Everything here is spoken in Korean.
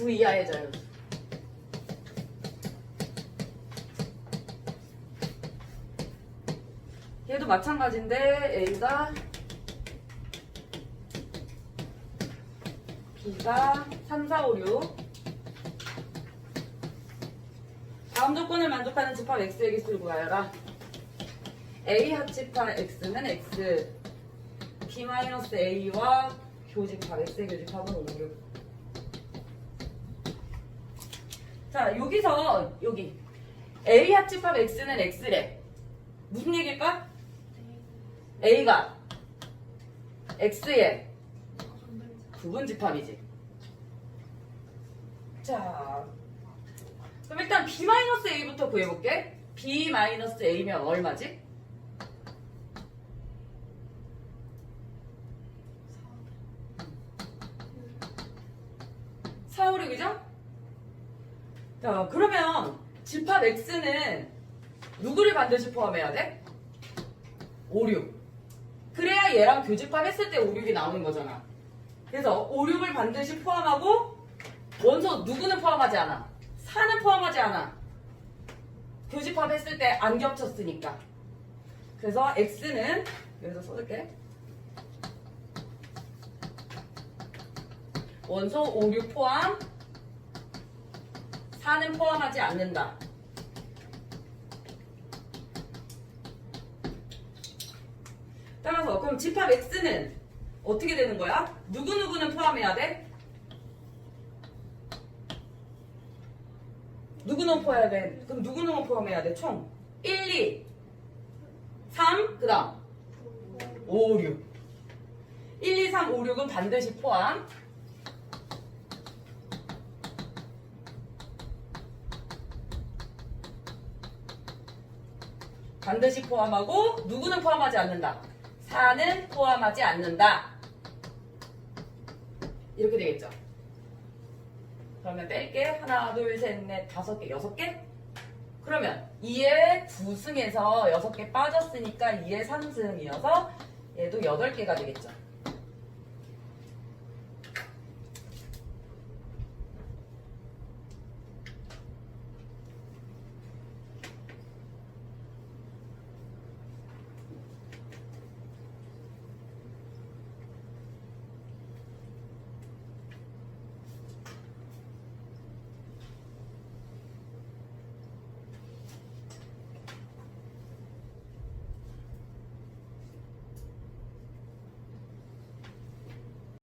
9 이하의 자연수. 얘도 마찬가지인데 A가 B가 3, 4, 5, 6 다음 조건을 만족하는 집합 X의 개수를 구하여라. A 합집합 X는 X. B-A와 교집합 X의 교집합은 5, 6 자, 여기서 여기 A 합집합 X는 X래. 무슨 얘기일까? A가 X의 부분 집합이지. 자, 그럼 일단 B-A부터 구해볼게. B-A면 얼마지? 4, 5, 6이죠? 자, 그러면 집합 X는 누구를 반드시 포함해야 돼? 5, 6. 그래야 얘랑 교집합 했을 때 5, 6이 나오는 거잖아. 그래서 5, 6을 반드시 포함하고 원소 누구는 포함하지 않아. 4는 포함하지 않아. 교집합 했을 때 안 겹쳤으니까. 그래서 X는 여기서 써줄게. 원소 5, 6 포함 4는 포함하지 않는다. 따라서 그럼 집합 X는 어떻게 되는 거야? 누구누구는 포함해야 돼? 누구는 포함해야 돼? 그럼 누구누구 포함해야 돼? 총 1, 2, 3, 그 다음 5, 6 1, 2, 3, 5, 6은 반드시 포함 반드시 포함하고 누구는 포함하지 않는다. 4는 포함하지 않는다. 이렇게 되겠죠. 그러면 뺄게. 하나, 둘, 셋, 넷, 다섯 개, 여섯 개? 그러면 2의 9승에서 6개 빠졌으니까 2의 3승이어서 얘도 8개가 되겠죠.